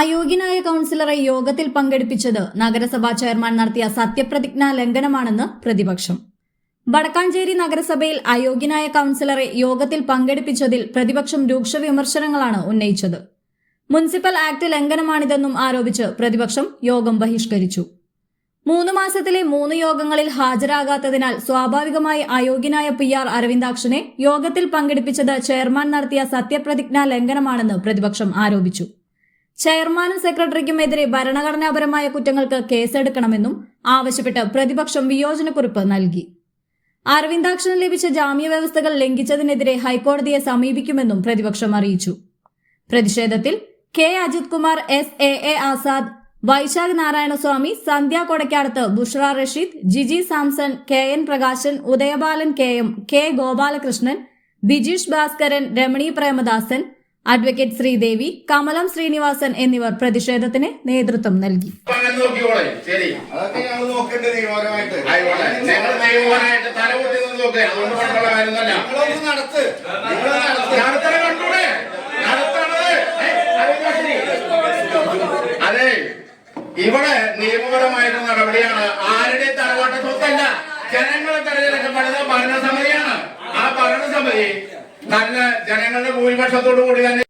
അയോഗ്യനായ കൌൺസിലറെ യോഗത്തിൽ പങ്കെടുപ്പിച്ചത് നഗരസഭാ ചെയർമാൻ നടത്തിയ സത്യപ്രതിജ്ഞാ ലംഘനമാണെന്ന് പ്രതിപക്ഷം. വടക്കാഞ്ചേരി നഗരസഭയിൽ അയോഗ്യനായ കൌൺസിലറെ യോഗത്തിൽ പങ്കെടുപ്പിച്ചതിൽ പ്രതിപക്ഷം രൂക്ഷ വിമർശനങ്ങളാണ് ഉന്നയിച്ചത്. മുനിസിപ്പൽ ആക്ട് ലംഘനമാണിതെന്നും ആരോപിച്ച് പ്രതിപക്ഷം യോഗം ബഹിഷ്കരിച്ചു. മൂന്ന് മാസത്തിലെ മൂന്ന് യോഗങ്ങളിൽ ഹാജരാകാത്തതിനാൽ സ്വാഭാവികമായി അയോഗ്യനായ പി ആർ അരവിന്ദാക്ഷനെ യോഗത്തിൽ പങ്കെടുപ്പിച്ചത് ചെയർമാൻ നടത്തിയ സത്യപ്രതിജ്ഞാ ലംഘനമാണെന്ന് പ്രതിപക്ഷം ആരോപിച്ചു. ചെയർമാനും സെക്രട്ടറിക്കുമെതിരെ ഭരണഘടനാപരമായ കുറ്റങ്ങൾക്ക് കേസെടുക്കണമെന്നും ആവശ്യപ്പെട്ട് പ്രതിപക്ഷം വിയോജനക്കുറിപ്പ് നൽകി. അരവിന്ദാക്ഷന് ലഭിച്ച ജാമ്യവ്യവസ്ഥകൾ ലംഘിച്ചതിനെതിരെ ഹൈക്കോടതിയെ സമീപിക്കുമെന്നും പ്രതിപക്ഷം അറിയിച്ചു. പ്രതിഷേധത്തിൽ K Ajith Kumar S A A Azad Vaishakh Narayanaswamy Sandhya Kodakkadath Bushra Rasheed Jiji Samson K N Prakashan Udayabalan K M K Gopalakrishnan Bijeesh Bhaskaran Ramani Premadasan advocate Sreedevi Kamalam Srinivasan എന്നിവർ പ്രതിഷേധത്തിന് നേതൃത്വം നൽകി. അതെ. ഇവിടെ ശരി അതൊക്കെ ഞങ്ങൾ നല്ല ജനങ്ങളുടെ ഭൂരിപക്ഷത്തോടു കൂടി തന്നെ